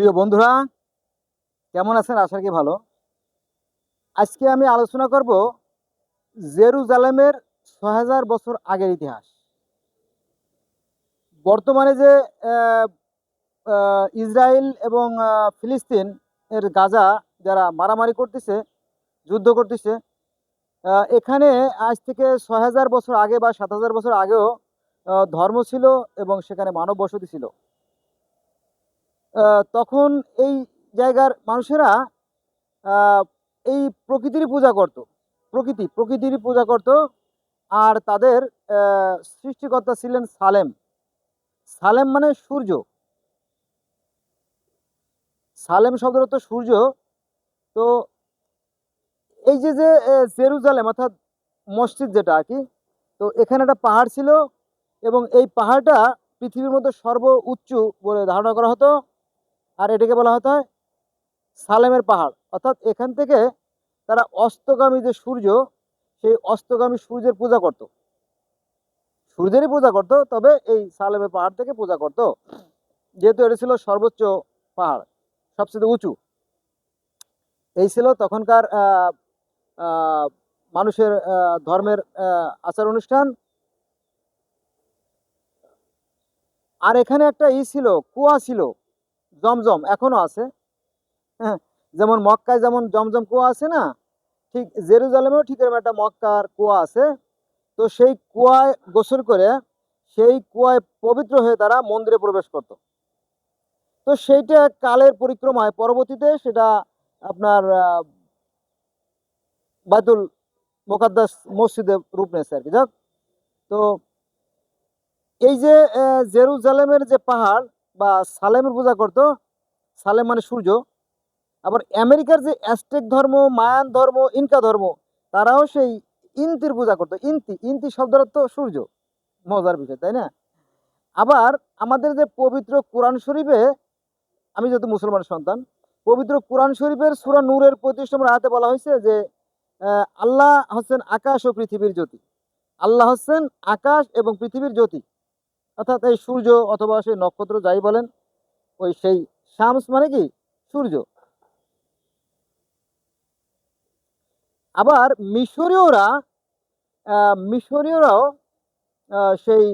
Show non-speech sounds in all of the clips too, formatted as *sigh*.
প্রিয় বন্ধুরা, কেমন আছেন? আশা কি ভালো। আজকে আমি আলোচনা করব জেরুজালেমের ছয় হাজার বছর আগের ইতিহাস। বর্তমানে যে ইসরায়েল এবং ফিলিস্তিন এর গাজা যারা মারামারি করতেছে, যুদ্ধ করতেছে এখানে আজ থেকে ছয় হাজার বছর আগে বা সাত হাজার বছর আগেও ধর্ম ছিল এবং সেখানে মানব বসতি ছিল। তখন এই জায়গার মানুষেরা এই প্রকৃতির পূজা করত। প্রকৃতি প্রকৃতির পূজা করত। আর তাদের সৃষ্টিকর্তা ছিলেন সালেম। সালেম মানে সূর্য। সালেম শব্দের অর্থ সূর্য। তো এই যে যে জেরুজালেম, অর্থাৎ মসজিদ যেটা আর কি, তো এখানে একটা পাহাড় ছিল এবং এই পাহাড়টা পৃথিবীর মধ্যে সর্ব উচ্চ বলে ধারণা করা হতো। আর এটাকে বলা হতো সালেমের পাহাড়। অর্থাৎ এখান থেকে তারা অস্তগামী যে সূর্য, সেই অস্তগামী সূর্যের পূজা করত। সূর্যেরই পূজা করত, তবে এই সালেমের পাহাড় থেকে পূজা করত। যেহেতু এটা ছিল সর্বোচ্চ পাহাড়, সবচেয়ে উঁচু। এই ছিল তখনকার মানুষের ধর্মের আচার অনুষ্ঠান। আর এখানে একটা ই ছিল, কুয়া ছিল। জমজম এখনও আছে। হ্যাঁ যেমন মক্কায় যেমন জমজম কুয়া আছে না ঠিক জেরুজালেমেও ঠিক এরকম একটা মক্কার কুয়া আছে। তো সেই কুয়ায় গোসল করে সেই কুয়ায় পবিত্র হয়ে তারা মন্দিরে প্রবেশ করত। তো সেইটা কালের পরিক্রমায় পরবর্তীতে সেটা আপনার আহ, বাইতুল মোকাদ্দাস মসজিদে রূপ নিয়েছে আর কি। যাক তো এই যে জেরুজালেমের যে পাহাড় বা সালেমের পূজা করতো, সালেম মানে সূর্য। আবার আমেরিকার যে অ্যাস্টেক ধর্ম, মায়ান ধর্ম, ইনকা ধর্ম, তারাও সেই ইন্তির পূজা করতো। ইন্তি ইন্তি অর্থ সূর্য। মজার বিষয়, তাই না? আবার আমাদের যে পবিত্র কোরআন শরীফে, আমি যেহেতু মুসলমান সন্তান, পবিত্র কোরআন শরীফের সুরা নূরের পঁয়ত্রিশ নম্বর আয়াতে বলা হয়েছে যে আল্লাহ হচ্ছেন আকাশ ও পৃথিবীর জ্যোতি। আল্লাহ হচ্ছেন আকাশ এবং পৃথিবীর জ্যোতি। অর্থাৎ এই সূর্য অথবা সেই নক্ষত্র যাই বলেন, ওই সেই শামস মানে কি? সূর্য। আবার মিশরীয়রা মিশরীয়রাও সেই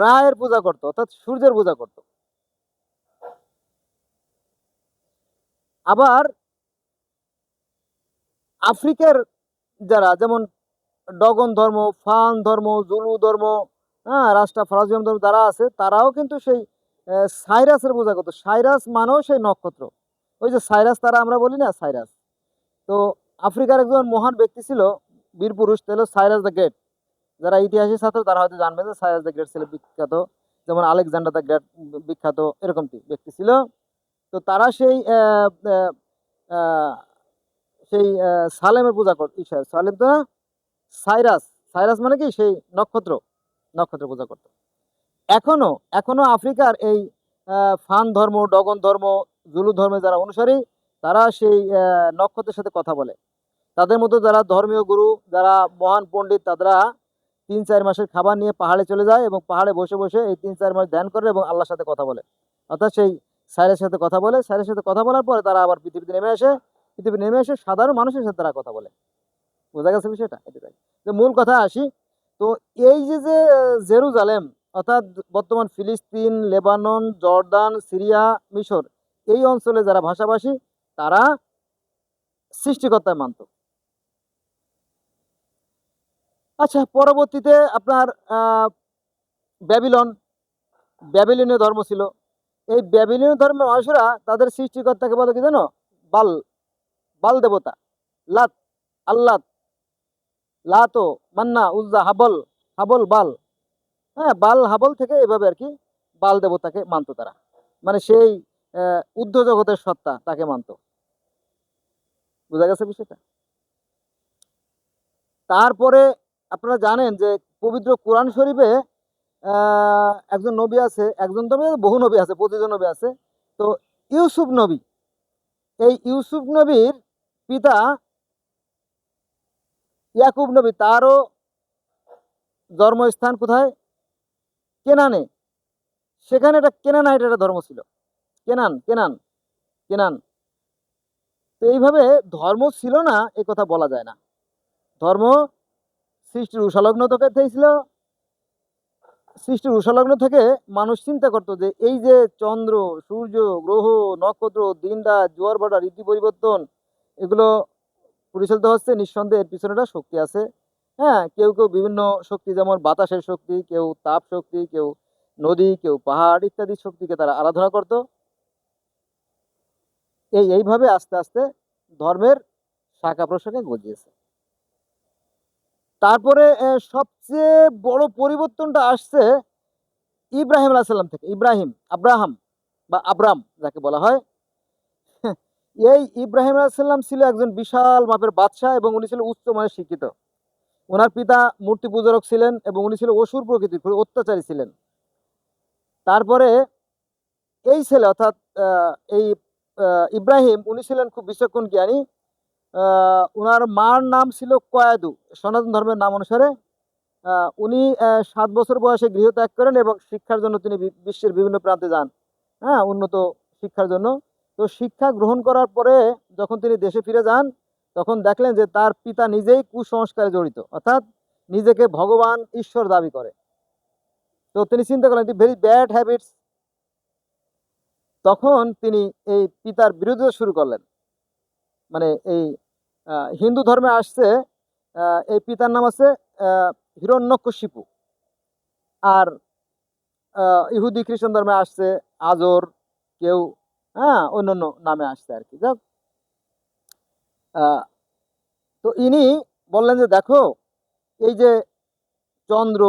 রায়ের পূজা করত, অর্থাৎ সূর্যের পূজা করত। আবার আফ্রিকার যারা, যেমন ডগন ধর্ম, ফান ধর্ম, জুলু ধর্ম হ্যাঁ রাস্তা ফরাজিয়াম ধর্ম যারা আছে, তারাও কিন্তু সেই সাইরাসের পূজা করতো। সাইরাস মানেও সেই নক্ষত্র। ওই যে সাইরাস তারা আমরা বলি না, সাইরাস। তো আফ্রিকার একজন মহান ব্যক্তি ছিল, বীর পুরুষ ছিল সাইরাস দ্য গ্রেট। যারা ইতিহাসের ছাত্র, তারা হয়তো জানবে যে সাইরাস দ্য গ্রেট ছিল বিখ্যাত। যেমন আলেকজান্ডার দ্য গ্রেট, বিখ্যাত এরকম ব্যক্তি ছিল। তো তারা সেই সেই সালেমের পূজা করত। সালেম তো না? সাইরাস সাইরাস মানে কি? সেই নক্ষত্র নক্ষত্র পূজা করত। এখনও এখনও আফ্রিকার এই ফান ধর্ম, ডগন ধর্ম, জুলু ধর্মের যারা অনুসারী, তারা সেই নক্ষত্রের সাথে কথা বলে। তাদের মধ্যে যারা ধর্মীয় গুরু, যারা মহান পণ্ডিত তারা তিন চার মাসের খাবার নিয়ে পাহাড়ে চলে যায় এবং পাহাড়ে বসে বসে এই তিন চার মাস ধ্যান করে এবং আল্লাহর সাথে কথা বলে। অর্থাৎ সেই স্যারের সাথে কথা বলে স্যারের সাথে কথা বলার পরে তারা আবার পৃথিবীতে নেমে আসে। পৃথিবী নেমে এসে সাধারণ মানুষের সাথে তারা কথা বলে। বোঝা গেছে বিষয়টা? এটাই তো মূল কথা আসি, তো এই যে যে জেরুজালেম, অর্থাৎ বর্তমান ফিলিস্তিন, লেবানন, জর্দান, সিরিয়া, মিশর, এই অঞ্চলে যারা ভাষাভাষী, তারা সৃষ্টিকর্তায় মানত। আচ্ছা পরবর্তীতে আপনার ব্যাবিলন, ব্যাবিলনীয় ধর্ম ছিল। এই ব্যাবিলনীয় ধর্মের মানুষরা তাদের সৃষ্টিকর্তাকে বলে কি জানো? বাল বাল দেবতা, লাত, আল্লাত লাতো, মান্না, উজ্জা, হাবল হাবল, বাল। হ্যাঁ বাল, হাবল থেকে এভাবে আর কি বাল দেবতাকে মানতো তারা। মানে সেই ঊর্ধ্ব জগতের সত্তা তাকে মানতো। বোঝা গেছে বিষয়টা? তারপরে আপনারা জানেন যে পবিত্র কোরআন শরীফে একজন নবী আছে, একজন তবে বহু নবী আছে, প্রতিজন নবী আছে। তো ইউসুফ নবী, এই ইউসুফ নবীর পিতা ইয়াকুব নবী, তারও জন্মস্থান কোথায়? কেনানে। সেখানে একটা কেনানাইট একটা ধর্ম ছিল। কেনান কেনান কেনান। তো এইভাবে ধর্ম ছিল না, এ কথা বলা যায় না। ধর্ম সৃষ্টির উষালগ্ন থেকে ছিল? সৃষ্টির উষালগ্ন থেকে মানুষ চিন্তা করতো যে, এই যে চন্দ্র, সূর্য, গ্রহ, নক্ষত্র দিন জোয়ার ভাটা ঋতু পরিবর্তন, এগুলো পরিচালিত হচ্ছে, নিঃসন্দেহে এর পিছনে একটা শক্তি আছে। হ্যাঁ কেউ কেউ বিভিন্ন শক্তি যেমন বাতাসের শক্তি, কেউ তাপ শক্তি, কেউ নদী, কেউ পাহাড় ইত্যাদি শক্তিকে তারা আরাধনা করত। এই, এইভাবে আস্তে আস্তে ধর্মের শাখা প্রশাখা গজিয়েছে। তারপরে সবচেয়ে বড় পরিবর্তনটা আসছে ইব্রাহিম আলাহিসাল্লাম থেকে। ইব্রাহিম, আব্রাহাম বা আব্রাম যাকে বলা হয়। এই ইব্রাহিম আলাহিসাল্লাম ছিল একজন বিশাল মাপের বাদশাহ এবং উনি ছিল উচ্চ মানের শিক্ষিত। ওনার পিতা মূর্তি পূজক ছিলেন এবং উনি ছিল অসুর প্রকৃতির অত্যাচারী ছিলেন। তারপরে এই ছেলে অর্থাৎ এই ইব্রাহিম, উনি ছিলেন খুব বিচক্ষণ জ্ঞানী। ওনার মার নাম ছিল কয়াদু সনাতন ধর্মের নাম অনুসারে। উনি সাত বছর বয়সে গৃহত্যাগ করেন এবং শিক্ষার জন্য তিনি বিশ্বের বিভিন্ন প্রান্তে যান। হ্যাঁ উন্নত শিক্ষার জন্য। তো শিক্ষা গ্রহণ করার পরে যখন তিনি দেশে ফিরে যান, তখন দেখলেন যে তার পিতা নিজেই কুসংস্কারে জড়িত, অর্থাৎ নিজেকে ভগবান, ঈশ্বর দাবি করে। তো তিনি চিন্তা করলেন ভেরি ব্যাড হ্যাবিটস তখন তিনি এই পিতার বিরোধিতা শুরু করলেন। মানে এই হিন্দু ধর্মে আসছে এই পিতার নাম আছে হিরণ্যকশিপু। আর ইহুদি খ্রিস্টান ধর্মে আসছে, আজর, কেউ হ্যাঁ অন্যান্য নামে আসছে আর কি। যাক তো ইনি বললেন যে, দেখো, এই যে চন্দ্র,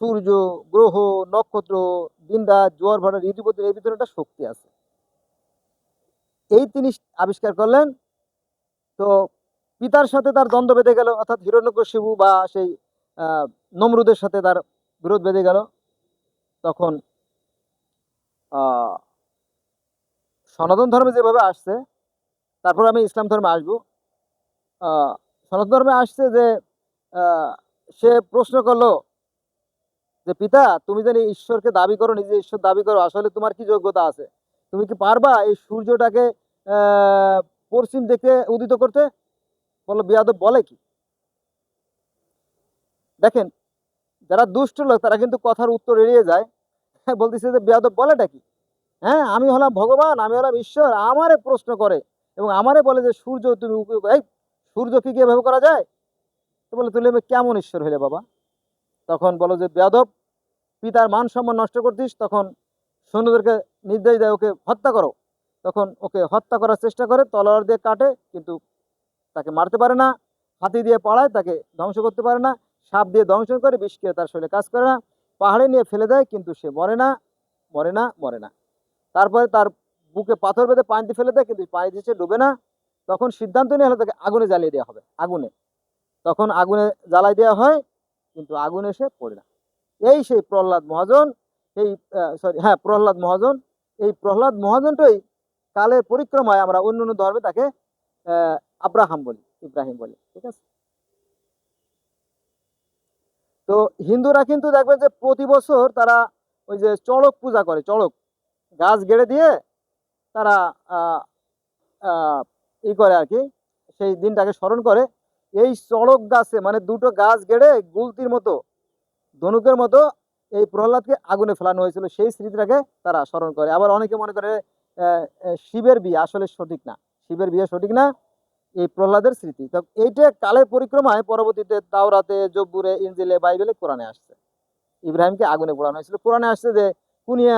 সূর্য, গ্রহ, নক্ষত্র দিনরাত জোয়ার, ভাটা, ঋতুপতি এর ভিতরে একটা শক্তি আছে। এই তিনি আবিষ্কার করলেন, তো পিতার সাথে তার দ্বন্দ্ব বেঁধে গেল, অর্থাৎ হিরণ্যকশিপু বা সেই নমরুদের সাথে তার বিরোধ বেঁধে গেল। তখন সনাতন ধর্মে যেভাবে আসছে, তারপর আমি ইসলাম ধর্মে আসব। সনাতন ধর্মে আসছে যে সে প্রশ্ন করল যে, পিতা, তুমি জানি ঈশ্বরকে দাবি করো, নিজে ঈশ্বর দাবি করো, আসলে তোমার কি যোগ্যতা আছে? তুমি কি পারবা এই সূর্যটাকে পশ্চিম দিকে উদিত করতে? বলল, বিয়াদব বলে কি? দেখেন, যারা দুষ্ট লোক, তারা কিন্তু কথার উত্তর এড়িয়ে যায়। বলতেছে যে, বিয়াদব বলেটা কি? হ্যাঁ আমি হলাম ভগবান, আমি হলাম ঈশ্বর, আমারে প্রশ্ন করে এবং আমারে বলে যে, সূর্য তুমি এই সূর্য কি এভাবে করা যায়? তো বলে তুমি কেমন ঈশ্বর হইলে বাবা? তখন বলো যে, বেয়াদব, পিতার মান সম্মান নষ্ট করতিস। তখন সৈন্যদেরকে নির্দেশ দেয়, ওকে হত্যা করো। তখন ওকে হত্যা করার চেষ্টা করে, তলোয়ার দিয়ে কাটে, কিন্তু তাকে মারতে পারে না, হাতি দিয়ে পাড়ায় তাকে ধ্বংস করতে পারে না, সাপ দিয়ে দংশন করে বিষকে তার শরীরে কাজ করে না, পাহাড়ে নিয়ে ফেলে দেয়, কিন্তু সে মরে না মরে না মরে না। তারপরে তার বুকে পাথর বেঁধে পানিতে ফেলে দেয়, কিন্তু পানি দিচ্ছে ডুবে না। তখন সিদ্ধান্ত নিয়ে হলো তাকে আগুনে জ্বালিয়ে দেওয়া হবে, আগুনে। তখন আগুনে জ্বালাই দেওয়া হয়, কিন্তু আগুন এসে পড়ে না। এই সেই প্রহ্লাদ মহাজন, এই সরি হ্যাঁ প্রহ্লাদ মহাজন, এই প্রহ্লাদ মহাজনটাই কালের পরিক্রমায় আমরা অন্য অন্য ধর্মে তাকে আব্রাহাম বলি, ইব্রাহিম বলি, ঠিক আছে? তো হিন্দুরা কিন্তু দেখবে যে প্রতি বছর তারা ওই যে চড়ক পূজা করে, চড়ক। গাছ গেড়ে দিয়ে তারা ই করে আর কি, সেই দিনটাকে স্মরণ করে। এই চড়ক গাছে মানে দুটো গাছ গেড়ে গুলতির মতো, ধনুকের মতো এই প্রহ্লাদকে আগুনে ফেলানো হয়েছিল। সেই স্মৃতিটাকে তারা স্মরণ করে। আবার অনেকে মনে করে শিবের বিয়ে আসলে সঠিক না। শিবের বিয়ে সঠিক না, এই প্রহ্লাদের স্মৃতি। তো এইটা কালের পরিক্রমায় পরবর্তীতে তাওরাতে জব্বুরে ইঞ্জিলে বাইবেলে কোরআনে আসছে। ইব্রাহিমকে আগুনে পোড়ানো হয়েছিল। কোরআনে আসছে যে কুনিয়া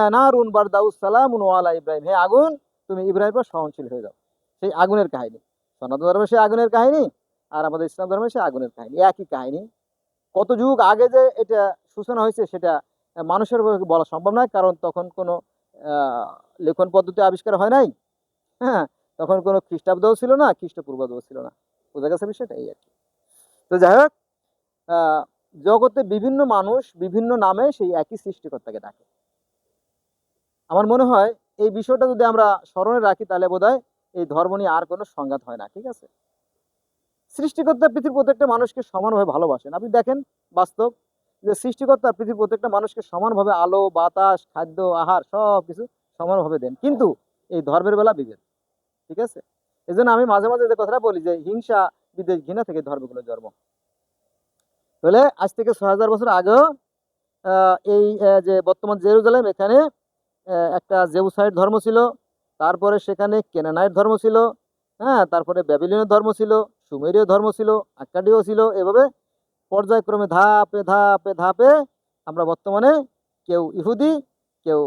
সালামুন ইব্রাহিম। হে আগুন, তুমি ইব্রাহিমের পর সহনশীল হয়ে যাও। সেই আগুনের কাহিনী। সনাতন ধর্মে সেই আগুনের কাহিনী, আর আমাদের ইসলাম ধর্মে সেই আগুনের কাহিনী। একই কাহিনী। কত যুগ আগে যে এটা সূচনা হয়েছে, সেটা মানুষের বলা সম্ভব নয়। কারণ তখন কোনো লেখন পদ্ধতি আবিষ্কার হয় নাই। হ্যাঁ তখন কোনো খ্রিস্টাব্দও ছিল না খ্রিস্টপূর্বাব্দও ছিল না। বোঝা গেছে বিষয়টা এই আর কি। তো যাই হোক জগতে বিভিন্ন মানুষ বিভিন্ন নামে সেই একই সৃষ্টিকর্তাকে ডাকে। আমার মনে হয় এই বিষয়টা যদি আমরা স্মরণে রাখি তাহলে বোধহয় এই ধর্ম নিয়ে আর কোনো সংঘাত হয় না, ঠিক আছে? সৃষ্টিকর্তা পৃথিবীর প্রত্যেকটা মানুষকে সমানভাবে ভালোবাসেন। আপনি দেখেন বাস্তব যে সৃষ্টিকর্তা পৃথিবীর প্রত্যেকটা মানুষকে সমানভাবে আলো, বাতাস, খাদ্য, আহার সব কিছু সমানভাবে দেন। কিন্তু এই ধর্মের বেলা বিভেদ, ঠিক আছে? এই আমি মাঝে মাঝে যে কথাটা বলি যে হিংসা বিদেশ ঘৃণা থেকে ধর্মগুলো জন্ম। তাহলে আজ থেকে ছয় হাজার বছর আগেও এই যে বর্তমান জেরুজালেম, এখানে একটা ধর্ম ছিল তারপরে সেখানে কেনানাইট ধর্ম ছিল হ্যাঁ তারপরে ব্যাবিলনীয় ধর্ম ছিল সুমেরীয় ধর্ম ছিল আক্কাডীয় ছিল এভাবে পর্যায়ক্রমে ধাপে ধাপে ধাপে আমরা বর্তমানে কেউ ইহুদি কেউ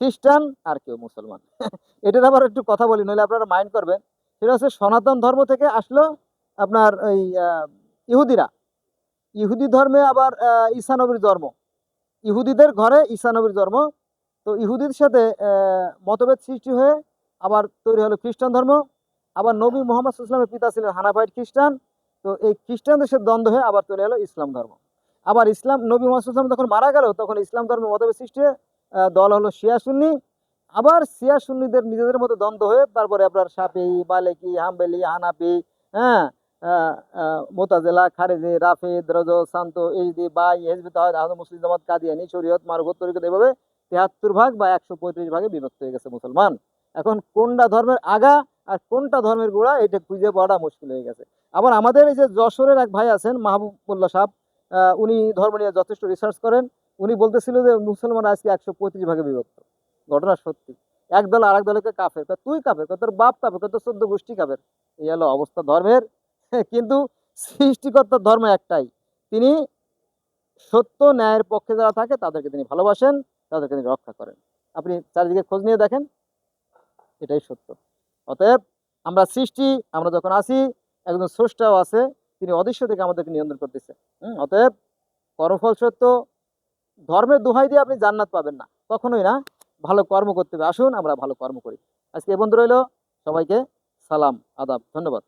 খ্রিস্টান আর কেউ মুসলমান। *laughs* এটার আবার একটু কথা বলি নইলে আপনারা মাইন্ড করবেন। সেটা হচ্ছে সনাতন ধর্ম থেকে আসলো আপনার ওই ইহুদিরা। ইহুদি ধর্মে আবার আহ, ঈসা নবীর ধর্ম ইহুদিদের ঘরে ঈসা নবীর ধর্ম তো ইহুদির সাথে মতভেদ সৃষ্টি হয়ে আবার তৈরি হলো খ্রিস্টান ধর্ম। আবার নবী মোহাম্মদ ইসলামের পিতা ছিলেন হানাফাইট খ্রিস্টান। তো এই খ্রিস্টানদের সাথে দ্বন্দ্ব হয়ে আবার তৈরি হলো ইসলাম ধর্ম। আবার ইসলাম, নবী মোহাম্মদ ইসলাম যখন মারা গেল, তখন ইসলাম ধর্মের মতভেদ সৃষ্টি দল হলো শিয়া সুন্নি। আবার শিয়া সুন্নিদের নিজেদের মতো দ্বন্দ্ব হয়ে তারপরে আপনার সাপি বালেকি হাম্বেলি হানাপি হ্যাঁ মোতাজেলা, খারেজি, রাফিদ রজ শান্ত এইচডি বাই, হেজবি তাহাদ আহমদ মুসলিম জামাত, কাদিয়ানি, শরীয়ত, মারফত, তরিকত, এভাবে তেহাত্তর ভাগ বা একশো পঁয়ত্রিশ ভাগে বিভক্ত হয়ে গেছে মুসলমান। এখন কোনটা ধর্মের আগা আর কোনটা ধর্মের গোড়া এটা খুঁজে পাওয়াটা মুশকিল হয়ে গেছে। আবার আমাদের এই যে যশোরের এক ভাই আছেন মাহবুবুল্লাহ আহ, উনি ধর্ম নিয়ে যথেষ্ট রিসার্চ করেন। উনি বলতেছিল যে মুসলমান আজকে একশো পঁয়ত্রিশ ভাগে বিভক্ত। ঘটনা সত্যি। এক দল আরেক দলকে কাফের। তুই কাফের? তোর বাপ কয়, তোর চোদ্দ গোষ্ঠী কাফের? এই হলো অবস্থা ধর্মের। *laughs* কিন্তু সৃষ্টিকর্তার ধর্ম একটাই। তিনি সত্য ন্যায়ের পক্ষে যারা থাকে তাদেরকে তিনি ভালোবাসেন। তাদেরকে তিনি রক্ষা করেন। আপনি চারিদিকে খোঁজ নিয়ে দেখেন, এটাই সত্য। অতএব আমরা সৃষ্টি, আমরা যখন আসি একজন স্রষ্টাও আছে, তিনি অদৃশ্য থেকে আমাদেরকে নিয়ন্ত্রণ করতেছে। অতএব কর্মফল সত্য, ধর্মের দোহাই দিয়ে আপনি জান্নাত পাবেন না, কখনোই না। ভালো কর্ম করতে হবে। আসুন, আমরা ভালো কর্ম করি। আজকে এ বন্ধু রইল। সবাইকে সালাম, আদাব, ধন্যবাদ।